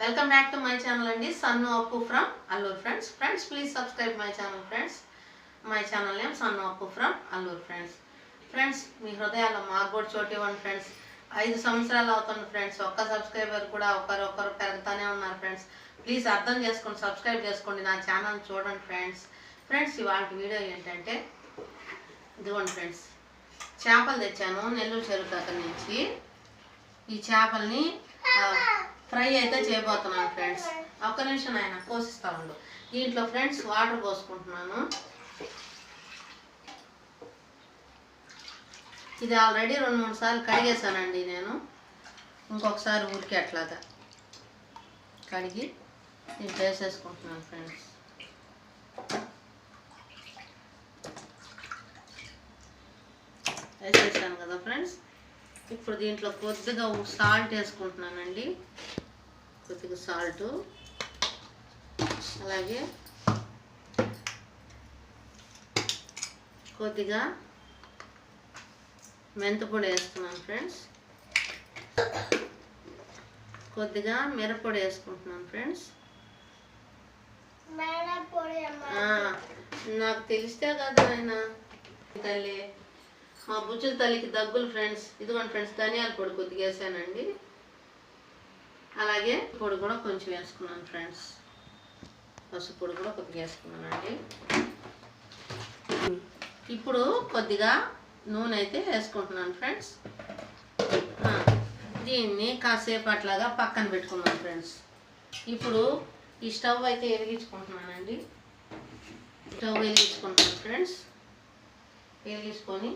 Welcome back to my channel అండి. Sannu Appu from Alluru friends friends please subscribe my channel friends my channel name Sannu Appu from Alluru friends friends మీ హృదయాల్లో మాకు కూడా చోటు ఇవ్వండి friends ఐదు సంవత్సరాలు అవుతుంది ఫ్రెండ్స్ ఒక్క సబ్స్క్రైబర్ కూడా ఒకరు ఒకరు పెరుగుతూనే ఉన్నారు ఫ్రెండ్స్ ప్లీజ్ అర్థం చేసుకోండి సబ్స్క్రైబ్ చేసుకోండి నా ఛానల్ చూడండి ఫ్రెండ్స్ ఫ్రెండ్స్ ఇవాళ వీడియో ఏంటంటే ఇదిగోండి ఫ్రెండ్స్ చేపలు తెచ్చాను నెల్లూరు చెరువు దగ్గర నుంచి. ఈ చేపల్ని ఫ్రై అయితే చేయబోతున్నాను ఫ్రెండ్స్. ఒక్క నిమిషం ఆయన కోసిస్తా ఉండు. దీంట్లో ఫ్రెండ్స్ వాటర్ పోసుకుంటున్నాను. ఇది ఆల్రెడీ రెండు మూడు సార్లు కడిగేసానండి నేను. ఇంకొకసారి ఊరికి అట్లాగా కడిగి దీంట్లో వేసేసుకుంటున్నాను ఫ్రెండ్స్. వేసేసాను కదా ఫ్రెండ్స్? ఇప్పుడు దీంట్లో కొద్దిగా సాల్ట్ వేసుకుంటున్నానండి. సాల్ట్. అలాగే కొద్దిగా మెంతిపొడి వేస్తున్నాను ఫ్రెండ్స్. కొద్దిగా మిరప్పొడి వేసుకుంటున్నాను ఫ్రెండ్స్. నాకు తెలిస్తే కదా ఆయన తల్లి మా బుజ్జుల తల్లికి దగ్గులు ఫ్రెండ్స్. ఇదిగోండి ఫ్రెండ్స్ ధనియాల పొడి కొద్దిగా వేసానండి. అలాగే పొడి కూడా కొంచెం వేసుకున్నాను ఫ్రెండ్స్. పసుపు పొడి కూడా కొద్దిగా వేసుకున్నానండి. ఇప్పుడు కొద్దిగా నూనె అయితే వేసుకుంటున్నాను ఫ్రెండ్స్. దీన్ని కాసేపు అట్లాగా పక్కన పెట్టుకున్నాను ఫ్రెండ్స్. ఇప్పుడు ఈ స్టవ్ అయితే వెలిగించుకుంటున్నానండి. Stove వెలిగించుకుంటున్నాను friends. వెలిగించుకొని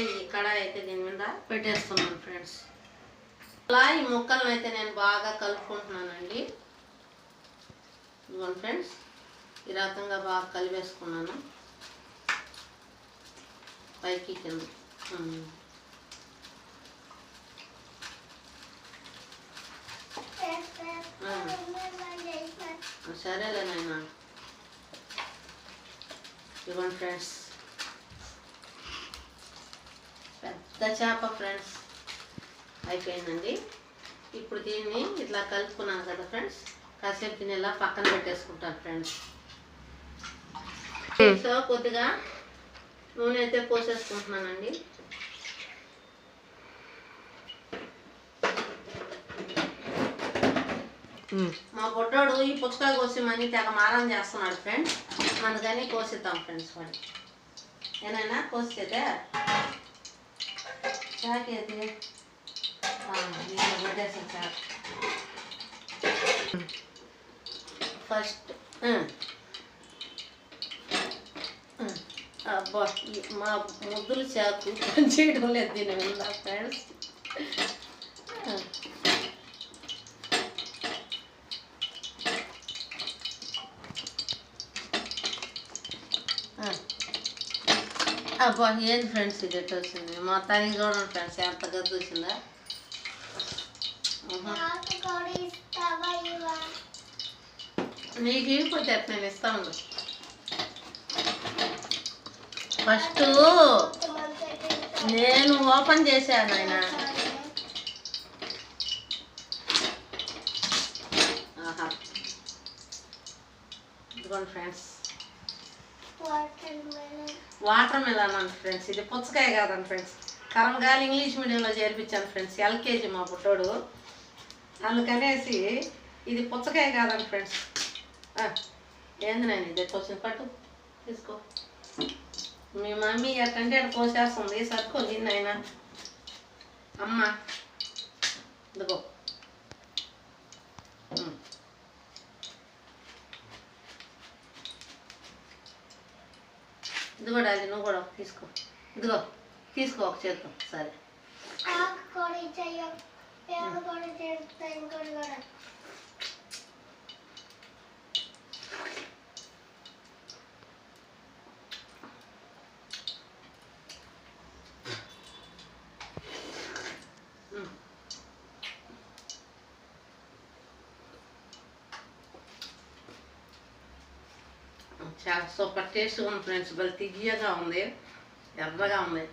ఈ కడాయి అయితే దీని మీద పెట్టేస్తున్నాను ఫ్రెండ్స్. అలా ఈ ముక్కలను అయితే నేను బాగా కలుపుకుంటున్నానండి. ఇదిగోండి ఫ్రెండ్స్ ఈ రకంగా బాగా కలిపేసుకున్నాను. పైకి కింద. సరేలే నాయన. ఇవ్వండి ఫ్రెండ్స్. పెద్ద చేప ఫ్రెండ్స్. అయిపోయిందండి. ఇప్పుడు దీన్ని ఇట్లా కలుపుకున్నాను కదా ఫ్రెండ్స్ కాసేపు దీన్ని ఇలా పక్కన పెట్టేసుకుంటాను ఫ్రెండ్స్. సో కొద్దిగా నూనె అయితే పోసేసుకుంటున్నానండి. మా బొడ్డోడు ఈ పుచ్చకాయ కోసిమని తెగ మారం చేస్తున్నాడు ఫ్రెండ్స్. అందుకని కోసిద్దాం ఫ్రెండ్స్ వాడి ఏనైనా కోసేదే? చాకేది? First mm. mm. అబ్బా మా ముద్దులు చాకు చేయడం లేదు దీని మీద ఫ్రెండ్స్ mm. అబ్బా ఏంది ఫ్రెండ్స్ ఇది ఎట్లా వచ్చింది? మొత్తానికి చూడండి ఫ్రెండ్స్ ఎంత గద్దు వచ్చిందా? నీకు ఇవ్వకపోతే ఎట్లా నేను ఇస్తా ఉండు ఫస్ట్ నేను ఓపెన్ చేశాను ఆయన ఇదిగోండి ఫ్రెండ్స్. వాటర్ మిలన్ అండి ఫ్రెండ్స్. ఇది పుచ్చకాయ కాదండి ఫ్రెండ్స్. కరంగాలి ఇంగ్లీష్ మీడియంలో చేర్పించాను ఫ్రెండ్స్. ఎల్కేజీ మా పుట్టోడు. అందుకనేసి ఇది పుచ్చకాయ కాదండి ఫ్రెండ్స్. ఏంది నేను ఇది? కొంచెం పట్టు తీసుకో. మీ మమ్మీ ఎట్టంటే అక్కడ కోసేస్తుంది. సరుకు నిన్న అయినా అమ్మ. ఇదిగో. ఉమ్. ఇదిగో అది నువ్వు కూడా తీసుకో. ఇదిగో తీసుకో ఒక చేత్తో. సరే. చాలా సూపర్ టేస్ట్గా ఉంది ఫ్రెండ్స్ భలే తియ్యగా ఉంది ఎర్రగా ఉంది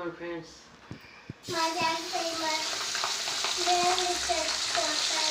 my parents. My dad said my very good